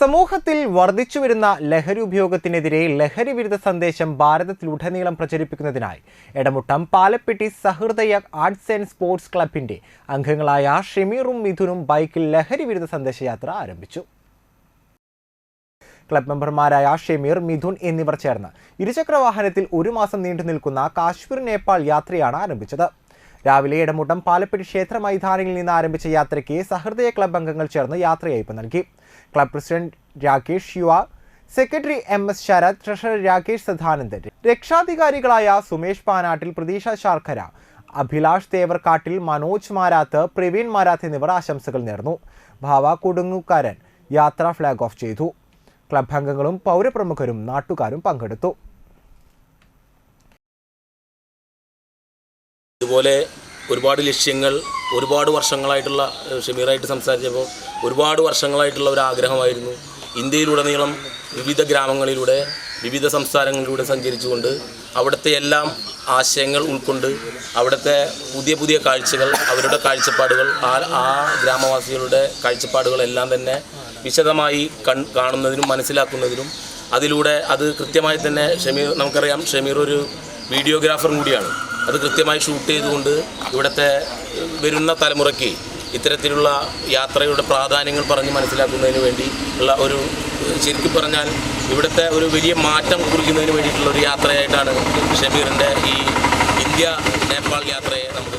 സമൂഹത്തിൽ വർദ്ധിച്ചു വരുന്ന ലഹരി ഉപയോഗത്തിനെതിരെ ലഹരി വിരുദ്ധ സന്ദേശം ഭാരതത്തിലുടനീളം പ്രചരിപ്പിക്കുന്നതിനായി Edamuttam Palappetty Sahrudaya arts and sports ക്ലബിന്റെ അംഗങ്ങളായ ഷെമീറും മിഥുനും ബൈക്കിൽ ലഹരി വിരുദ്ധ സന്ദേശയാത്ര ആരംഭിച്ചു. ക്ലബ് മെമ്പർമാരായ ഷെമീർ മിഥുൻ എന്നിവർ ചേർന്ന് ഇരുചക്ര വാഹനത്തിൽ ഒരു മാസം നീണ്ടു നിൽക്കുന്ന കാശ്മീർ നേപ്പാൾ യാത്രയാണ് ആരംഭിച്ചത്. രാവിലെ ഇടമുട്ടം പാലപ്പെട്ടി ക്ഷേത്ര മൈതാനിയിൽ നിന്ന് ആരംഭിച്ച യാത്രയ്ക്ക് സഹൃദയ ക്ലബ് അംഗങ്ങൾ ചേർന്ന് യാത്രയയപ്പ് നൽകി. ക്ലബ് പ്രസിഡന്റ് രാകേഷ് യുവ secretary M S Sarath treasurer Rakesh Sadanandan രക്ഷാധികാരികളായ Sumesh Panattil Pratheeksha Sarkara Abhilash തേവർക്കാട്ടിൽ Manoj Marath Praveen Marath എന്നിവർ ആശംസകൾ നേർന്നു. ഭാവ കൊടുങ്ങുകാരൻ യാത്ര ഫ്ലാഗ് ഓഫ് ചെയ്തു. ക്ലബ് അംഗങ്ങളും പൗരപ്രമുഖരും നാട്ടുകാരും പങ്കെടുത്തു. ഇതുപോലെ ഒരുപാട് ലക്ഷ്യങ്ങൾ ഒരുപാട് വർഷങ്ങളായിട്ടുള്ള ഷമീറായിട്ട് സംസാരിച്ചപ്പോൾ ഒരുപാട് വർഷങ്ങളായിട്ടുള്ള ഒരു ആഗ്രഹമായിരുന്നു. ഇന്ത്യയിലുടനീളം വിവിധ ഗ്രാമങ്ങളിലൂടെ വിവിധ സംസ്ഥാനങ്ങളിലൂടെ സഞ്ചരിച്ചുകൊണ്ട് അവിടുത്തെ എല്ലാം ആശയങ്ങൾ ഉൾക്കൊണ്ട് അവിടുത്തെ പുതിയ പുതിയ കാഴ്ചകൾ അവരുടെ കാഴ്ചപ്പാടുകൾ ആ ആ ഗ്രാമവാസികളുടെ കാഴ്ചപ്പാടുകളെല്ലാം തന്നെ വിശദമായി കൺ കാണുന്നതിനും മനസ്സിലാക്കുന്നതിനും അതിലൂടെ അത് കൃത്യമായി തന്നെ ഷമീർ നമുക്കറിയാം ഷമീർ ഒരു വീഡിയോഗ്രാഫറും കൂടിയാണ്. അത് കൃത്യമായി ഷൂട്ട് ചെയ്തുകൊണ്ട് ഇവിടുത്തെ വരുന്ന തലമുറയ്ക്ക് ഇത്തരത്തിലുള്ള യാത്രയുടെ പ്രാധാന്യങ്ങൾ പറഞ്ഞ് മനസ്സിലാക്കുന്നതിന് വേണ്ടി ഉള്ള ഒരു ശരിക്കും പറഞ്ഞാൽ ഇവിടുത്തെ ഒരു വലിയ മാറ്റം കുറിക്കുന്നതിന് വേണ്ടിയിട്ടുള്ള ഒരു യാത്രയായിട്ടാണ് ഷബീറിന്റെ ഈ ഇന്ത്യ നേപ്പാൾ യാത്രയെ നമുക്ക്